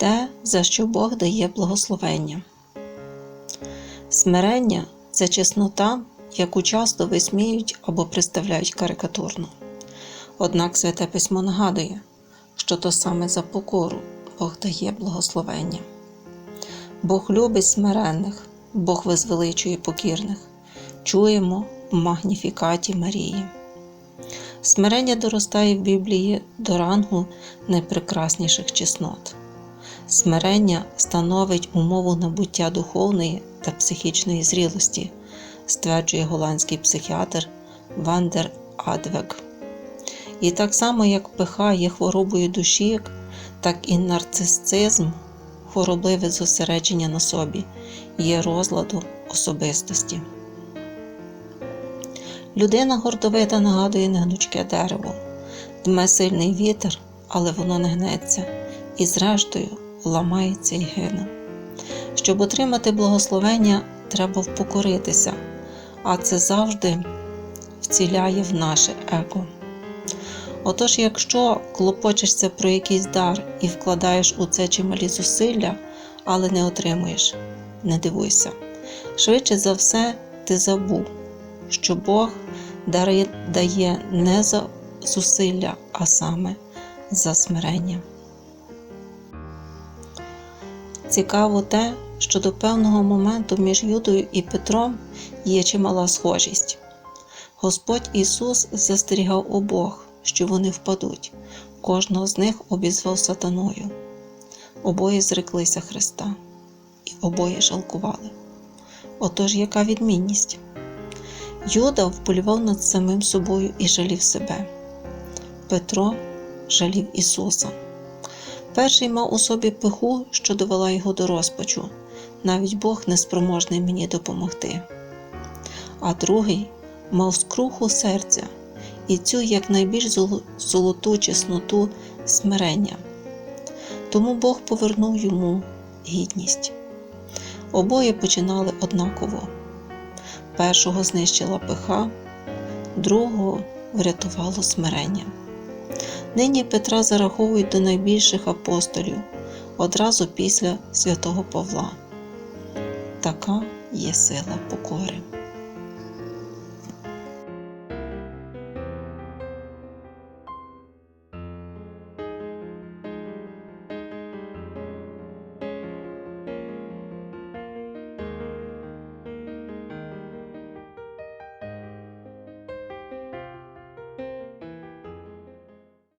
те, за що Бог дає благословення. Смирення це чеснота, яку часто висміють або представляють карикатурно. Однак Святе Письмо нагадує, що то саме за покору Бог дає благословення. Бог любить смиренних, Бог возвеличує покірних. Чуємо в магніфікаті Марії. Смирення доростає в Біблії до рангу найпрекрасніших чеснот. Смирення становить умову набуття духовної та психічної зрілості, стверджує голландський психіатр Вандер Адвек. І так само, як пиха є хворобою душі, так і нарцисизм, хворобливе зосередження на собі, є розладу особистості. Людина гордовита нагадує негнучке дерево, дме сильний вітер, але воно не гнеться, і зрештою ламається і гине. Щоб отримати благословення, треба впокоритися, а це завжди вціляє в наше его. Отож, якщо клопочешся про якийсь дар і вкладаєш у це чималі зусилля, але не отримуєш, не дивуйся. Швидше за все, ти забув, що Бог дає не за зусилля, а саме за смирення. Цікаво те, що до певного моменту між Юдою і Петром є чимала схожість. Господь Ісус застерігав обох, що вони впадуть. Кожного з них обізвав сатаною. Обоє зреклися Христа, і обоє жалкували. Отож, яка відмінність? Юда вполював над самим собою і жалів себе. Петро жалів Ісуса. Перший мав у собі пиху, що довела його до розпачу, навіть Бог не спроможний мені допомогти. А другий мав скруху серця і цю як найбільш золо- золоту чесноту смирення. Тому Бог повернув йому гідність. Обоє починали однаково. Першого знищила пиха, другого врятувало смирення. Нині Петра зараховують до найбільших апостолів одразу після святого Павла. Така є сила покори.